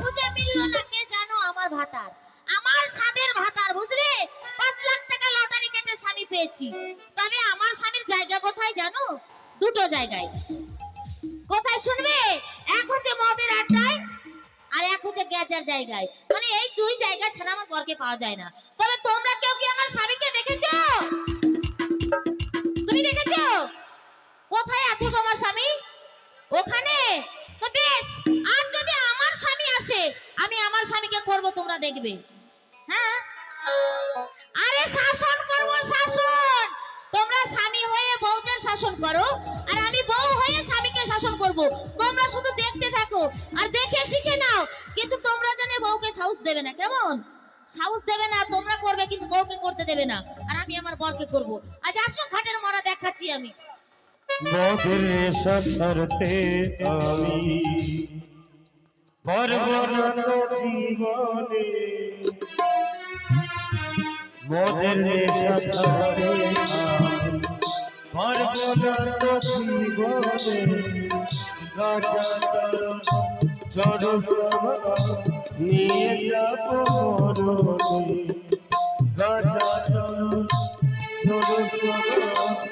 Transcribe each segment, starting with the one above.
খুঁজে মিলল না, কে জানো আমার ভাতার? আমার স্বাদের ভাতার, বুঝলে? পাঁচ লাখ টাকা লটারি কেটে স্বামী পেয়েছি। তবে আমার স্বামীর জায়গা কোথায় জানো? দুটো জায়গায়। কোথায় শুনবে? এক হচ্ছে মদের আড্ডায় আর এক হচ্ছে গ্যাজার জায়গায়। মানে এই দুই জায়গা ছাড়া আমার বরকে পাওয়া যায় না। তবে তোমরা কেউ কি আমার স্বামীকে দেখেছ? তুমি দেখেছ? কোথায় আছে গো আমার স্বামী? ওখানে? বেশ, আজ যদি আমার স্বামী আসে, আমি আমার স্বামীকে করব, তোমরা দেখবে। হ্যাঁ? আরে শাসন করব, শাসন! তোমরা স্বামী হয়ে বউদের শাসন করো, আর আমি বউ হয়ে স্বামীকে শাসন করব। তোমরা শুধু দেখতে থাকো, আর দেখে শিখে নাও। কিন্তু তোমরা জানে বউকে সাহস দেবে না, কেমন? সাহস দেবে না তোমরা করবে, কিন্তু বউকে করতে দেবে না। আর আমি আমার বরকে করব। আজ আসো, ঘাটের মরা দেখাচ্ছি আমি। মদের নেশা ছাড়তে আমি। পারব না তো জীবনে। মদের নেশা ছাড়তে আমি। পারব না তো জীবনে। গাজা চড় চড় নিয়ে যাব মরণে। চড়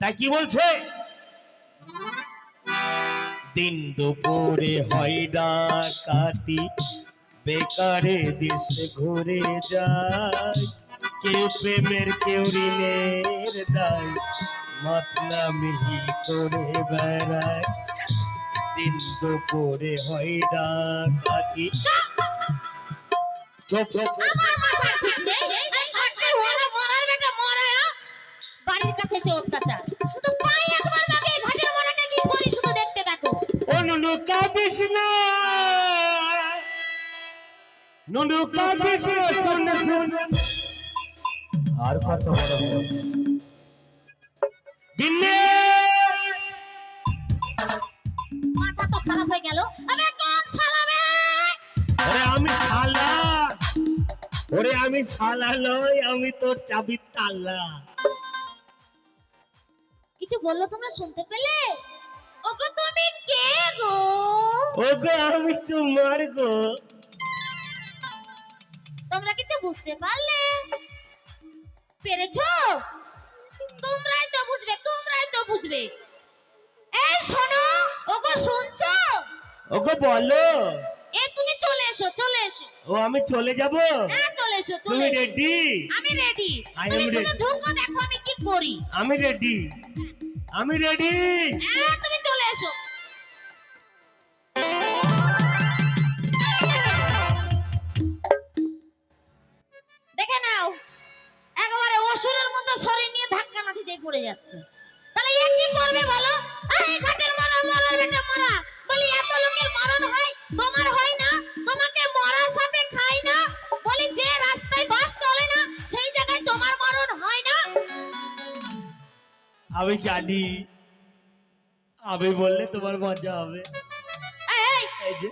তাই কি বলছে? দিন দুপুরে হয় ডাকাতি বেকারে দেশে ঘুরে যায়। কে প্রেমের কেউ ঋণের দায় মাতলা মিহি করে বেড়ায়। দিন দুপুরে হয় ডাকাতি। চোখ চোখ বাড়ির কাছে এসে অত্যাচার। শুধু পায়ে একবার লাগে ঘাটের মরাটা কি করি শুধু দেখতে থাকো। ও নুনু কাঁদিস না। নুনু কাঁদিস না শুন শুন। আর কত বড় দিনে মাথা তো খারাপ হয়ে গেল। আবে কোন শালাবে ওরে আমি শালা। ওরে আমি শালা নই আমি তোর চাবির তালা। কিছু বলল তোমরা শুনতে পেলে? ওগো তুমি কে গো? ওগো আমি তোমার গো। তোমরা কিছু বুঝতে পারলে? পেরেছ? তোমরাই তো বুঝবে তোমরাই তো বুঝবে। এই শোনো ওগো শুনছো? ওগো বলো। এ তুমি চলে এসো চলে এসো। ও আমি চলে যাব? হ্যাঁ চলে এসো তুমি রেডি আমি রেডি তুমি শুধু. ঢুকো দেখো আমি কি করি। আমি রেডি আমি রেডি হ্যাঁ তুমি চলে এসো। দেখে নাও, একেবারে অসুরের মতো শরীর নিয়ে ধাক্কা না দিতেই পড়ে যাচ্ছে। জানি। আমি বললে তোমার মজা হবে। এই এই। যে।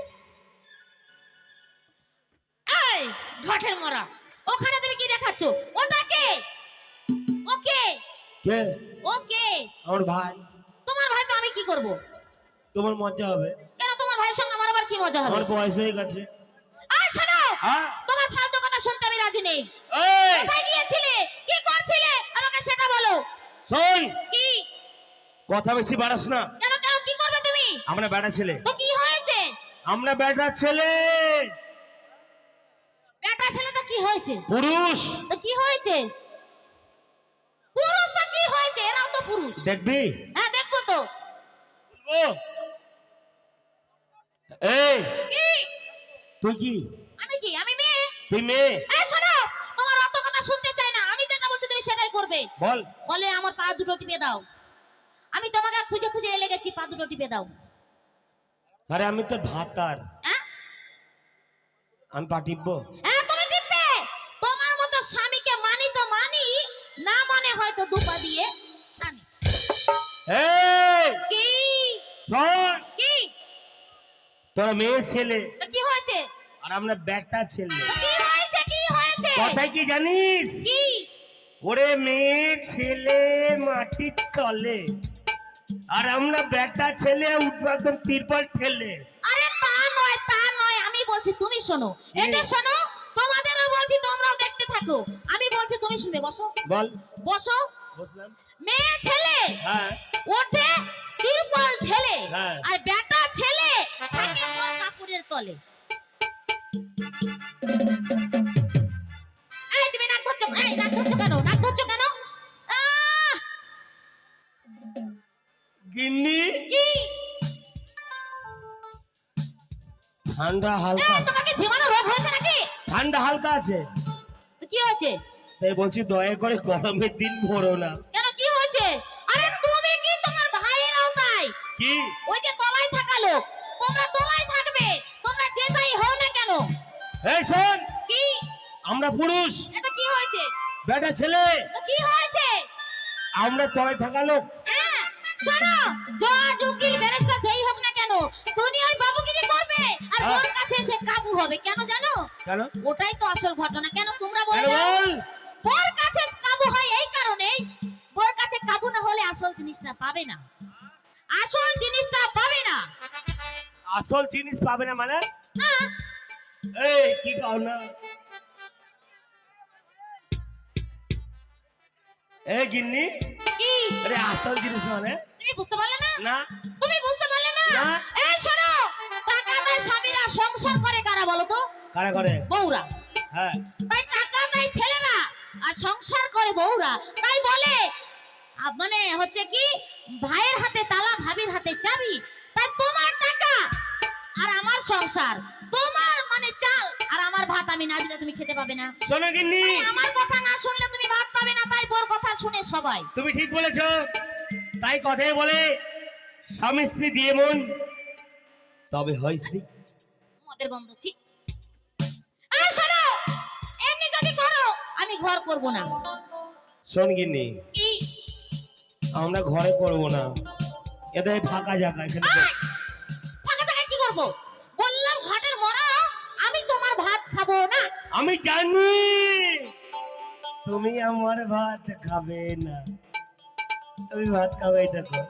এই ঘাটের মরা। ওখানে তুমি কি দেখাচ্ছ? ওটা কে? ওকে কে? ওকে আমার ভাই। তোমার ভাই তো আমি কি করব? তোমার মজা হবে। কেন তোমার ভাইয়ের সঙ্গে আমার আবার কি মজা হবে? আমার বয়স হয়ে গেছে। আর শোনো! হ্যাঁ? তোমার ফালতু কথা শুনতে আমি রাজি নেই। কোথায় গিয়েছিলে? কি করছিলে? আমাকে সেটা বলো। শোন! কি কথা বেশি বাড়াস না। কেন কেন কি করবে তুমি? আমরা বেটা ছেলে। তো কি হয়েছে? আমরা বেটা ছেলে। বেটা ছেলে তো কি হয়েছে? পুরুষ। তো কি হয়েছে? পুরুষ তো কি হয়েছে? এরাও তো পুরুষ। দেখবি? হ্যাঁ দেখব তো। ও। এই কি? তুই কি? আমি কি? আমি মেয়ে? তুই মেয়ে? এই শোনো তোমার অত কথা শুনতে চাই না। আমি যেটা বলছি তুমি সেটাই করবে। বল। বলে আমার পা দুটো টিপে দাও। আমি তোমাকে খুঁজে খুঁজে এলে গেছি পা দুটো টিপে দাও। আরে আমি তোর ভাতার। আমি পা টিপবো? হ্যাঁ তুমি টিপবে? তোমার মতো স্বামীকে মানি তো মানি না মানে দুপা দিয়ে এই! কি? শোন! কি? তোরা মেয়ে ছেলে। তো কি হয়েছে? আর আমরা ব্যাটা ছেলে। কি হয়েছে? কি হয়েছে? কথাই কি জানিস? কি? ওরে মেয়ে ছেলে মাটির তলে। আর আমরা ব্যাটা ছেলে উঠবো একদম তিরপল ঠেলে। আরে তা নয় তা নয় আমি বলছি তুমি শোনো। এই যে শোনো তোমাদেরও বলছি তোমরাও দেখতে থাকো। আমি বলছি তুমি শুনবে বসো। বল। বসো। বুঝলাম মেয়ে ছেলে হ্যাঁ। ওঠে তিরপল ঠেলে। হ্যাঁ। আর বেটা ছেলে থাকে কাপড়ের তলে। ঠান্ডা হালকা। কি জীবাণু রোগ হয়েছে নাকি? ঠান্ডা হালকা আছে। কি হয়েছে? তাই বলছি দয়া করে গরমের দিন ভরো না। কেন কি হয়েছে? আরে তুমি কি তোমার ভাইয়েরাও তাই কি? ওই যে তলায় থাকা লোক। তোমরা তলায় থাকবে। তোমরা যে যাই হও না কেন? এই শোন! কি? আমরা পুরুষ। এটা কি হয়েছে? বেটা ছেলে। কি হয়েছে? আমরা তলে থাকা লোক। হ্যাঁ, শোনো। জজ উকিল ব্যারিস্টার যেই হোক না কেন তুমি ওই বাবুগিরি করবে আর হ্যাঁ। ওর কাছে এসে কাবু হবে কেন জানো? কেন? ওটাই তো আসল ঘটনা কেন তোমরা বলে বল? কাছে কাবু হয় এই কারণেই ওর কাছে কাবু না হলে আসল জিনিসটা পাবে না। আসল জিনিসটা পাবে না। আসল জিনিস পাবে না মানে? এই কি পাও না এই গিন্নি। কি? আরে আসল জিনিস মানে? তুমি বুঝতে পারলে না? না। তুমি বুঝতে পারলে না। এই শোনো। স্বামীরা সংসার করে কারা বলো তো? কারা করে? বউরা। হ্যাঁ। তাই টাকা দেয় ছেলেরা। আর সংসার করে বউরা। তাই বলে মানে হচ্ছে কি ভাইয়ের হাতে তালা ভাবির হাতে চাবি। তাই তোমার টাকা আর আমার সংসার। তোমার মানে চাল আর আমার ভাত আমি না দিলে তুমি খেতে পাবে না। শোনো গিন্নি। আমার কথা না শুনলে তুমি ভাত পাবে না তাই বোর কথা শুনে সবাই। তুমি ঠিক বলেছ। তাই কথাই বলে স্বামী স্ত্রী দিয়ে মন তবে হয় স্ত্রী মদের গন্ধ ছি। আর শোনো এমনি যদি করো আমি ঘর করব না। শোন গিন্নি আমরা ঘরে করব না। এটা ফাঁকা জায়গা এখানে ফাঁকা জায়গায় কি করব? বললাম ঘাটের মরা আমি তোমার ভাত খাব না। আমি জানি! তুমি আমার ভাত খাবে না। তুমি ভাত খাবে এটা কর।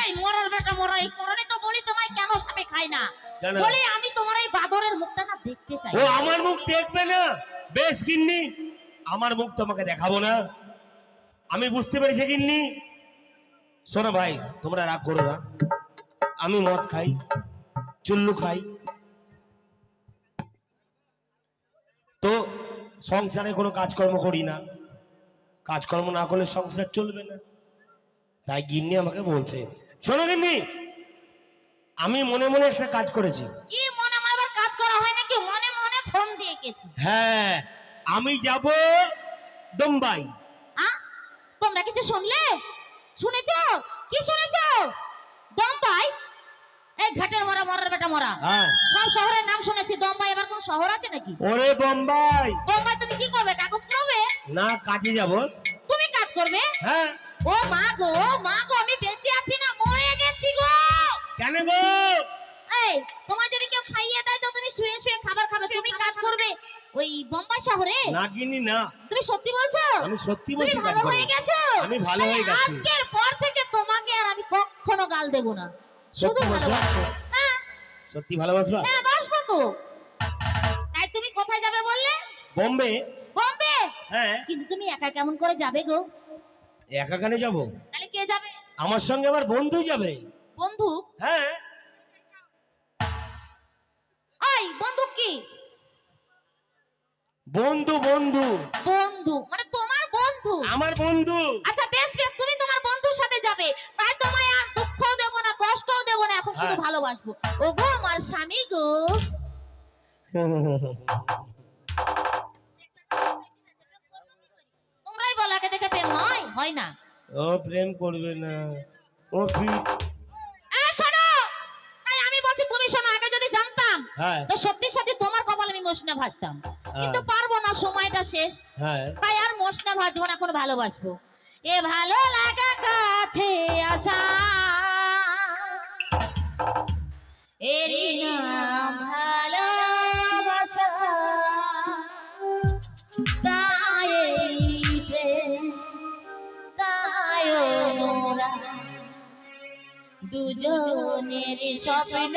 এই মরার বেটা মরা এই করণে কেন সাপে খাই না? বলি আমি তোমার এই বাদরের মুখটা না দেখতে চাই। ও আমার মুখ দেখবে না? বেশ গিন্নি। আমার মুখ তোমাকে দেখাবো না। আমি বুঝতে পেরেছি গিন্নি। শোনো ভাই তোমরা রাগ করো না। আমি মদ খাই চুল্লু খাই। তো সংসারে কোনো কাজকর্ম করি না। কাজকর্ম না করলে সংসার চলবে না। তাই গিন্নি আমাকে বলছে শোনো গিন্নি আমি মনে মনে একটা কাজ করেছি। কি মনে মনে আবার কাজ করা হয় নাকি? মনে মনে ফোন দিয়ে গেছি। হ্যাঁ আমি যাব বোম্বাই তোমরা কিছু শুনলে? শুনেছো? কি শুনেছো? দম্বাই এই ঘাটের মরা মরার বেটা মরা হ্যাঁ। সব শহরের নাম শুনেছি। দম্বাই এবার কোন শহর আছে নাকি? ওরে বোম্বাই। বোম্বাই তুমি কি করবে? কাগজ করবে না কাজে যাব। তুমি কাজ করবে? হ্যাঁ। ও মা গো মা গো আমি বেঁচে আছি না মরে গেছি গো। কেন গো। এই তোমার যদি কেউ খাইয়ে দেয় তো তুমি শুয়ে শুয়ে খাবার খাবে। তুমি কাজ করবে ওই বোম্বাই শহরে? না কিনি না। তুমি সত্যি বলছো? আমি সত্যি তুমি বলছি কাজ ভালো হয়ে গেছো? আমি ভালো হয়ে গেছি। আজকের পর থেকে তোমাকে আর আমি কখনো গাল দেব না। শুধু? ভালোবাসবো। হ্যাঁ। সত্যি ভালোবাসবা? হ্যাঁ বাসবো তো। তাই তুমি কোথায় যাবে বললে? বোম্বে। বোম্বে? হ্যাঁ। কিন্তু তুমি একা কেমন করে যাবে গো? একা কানে যাব? তাহলে কে যাবে? আমার সঙ্গে আমার বন্ধু যাবে। বন্ধু? হ্যাঁ। ওই বন্ধু কি? বন্ধু বন্ধু। বন্ধু মানে তোমার বন্ধু। আমার বন্ধু। আচ্ছা বেশ বেশ তুমি তোমার বন্ধুর সাথে যাবে। তাই তোমায় আর দুঃখও দেবো না কষ্টও দেবো না এখন শুধু হ্যাঁ। ভালোবাসবো। ও গো আমার স্বামী গো। তোমরাই বলো একে দেখে প্রেম হয়? হয় না। ও প্রেম করবে না। ও হ্যাঁ। তো সত্যি সাথে তোমার কপালে আমি মশনা ভাজতাম। হ্যাঁ। কিন্তু পারব না সময়টা শেষ। হ্যাঁ। তাই আর মশনা ভাজবো না এখন ভালোবাসবো। এ ভালো লাগা কাছে আসা। এরি নাম ভালোবাসা। দুজনের স্বপ্ন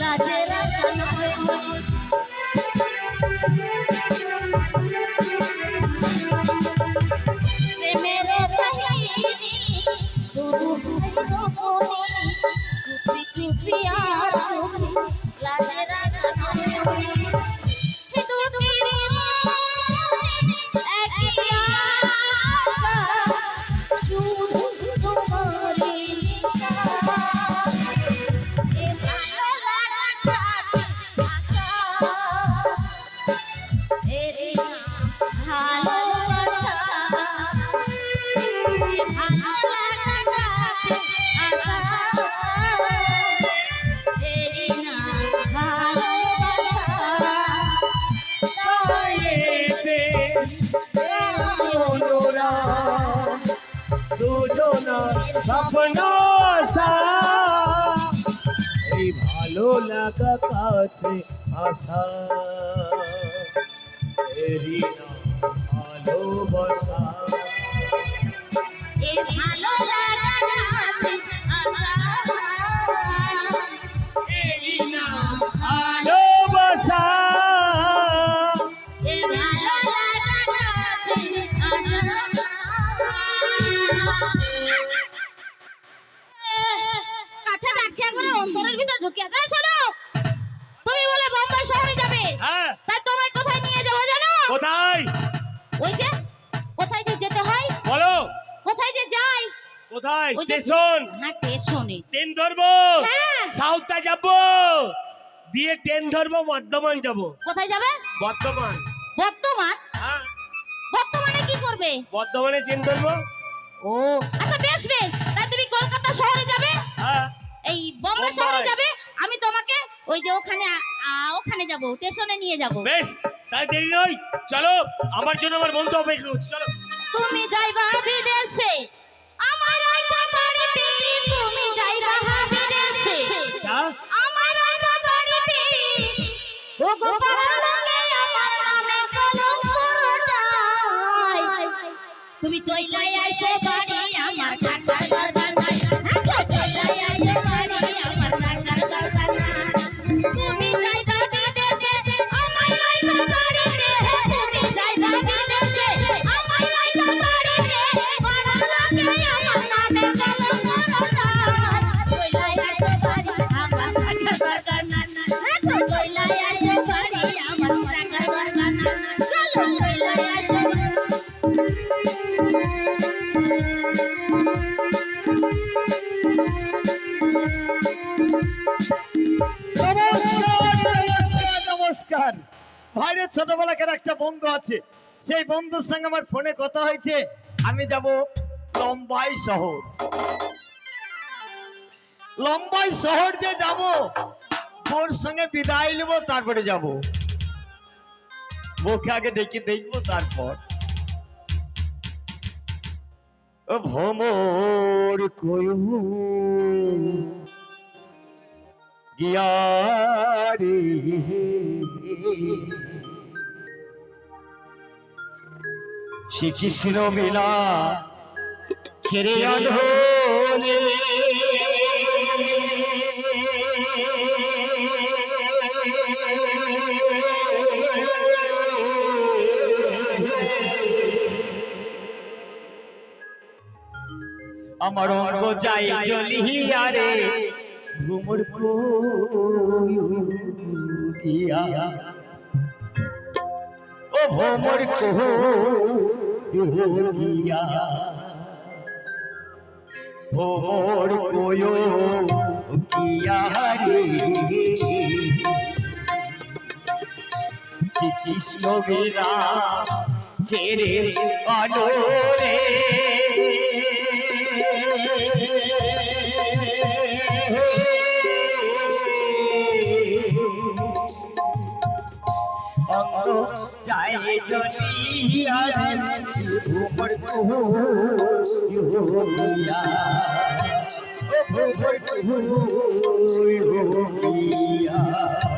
লাজেরা স্বপ্ন ভালো লাগা কাছে আশা হৃদয় ভালোবাসা স্টেশন হ্যাঁ স্টেশনে ট্রেন ধরবো? সাউথটা যাব? দিয়ে ট্রেন ধরবো বর্ধমান যাব। কোথায় যাবে? বর্ধমান। বর্ধমান? হ্যাঁ। বর্ধমানে কি করবে? বর্ধমানে ট্রেন ধরবো। ও আচ্ছা বেশ বেশ। তাই তুমি কলকাতা শহরে যাবে? হ্যাঁ। এই বোম্বে শহরে যাবে? আমি তোমাকে ওই যে ওখানে ওখানে যাব স্টেশনে নিয়ে যাব। বেশ তাই দেরি নয়। চলো আমার জন্য আমার বন্ধু অপেক্ষা করছে। চলো। তুমি যাইবা বিদেশে। তুমি চইলাই আইসো বাড়ি। বন্ধু আছে। সেই বন্ধুর সঙ্গে আমার ফোনে কথা হয়েছে। আমি যাব লম্বাই শহর। লম্বাই শহর যে যাব, ওর সঙ্গে বিদায় নেব, তারপরে যাব। মুখে আগে ডেকে দেখব তারপর। ভ্রমর কয়ু গিয়ারে শ্রীকৃষ্ণ মিলা ছেড়ে আলোনে আমার অঙ্গ যাই জ্বলিয়া রে ঘুমর কুয়া ও ভোমর কুয়া ভোমর কোয়ো কিয়া রে কৃষ্ণ বীরা ছেড়ে আলোরে অঙ্গ যায় জলিয়া উপর কুয়া উপর কুয়া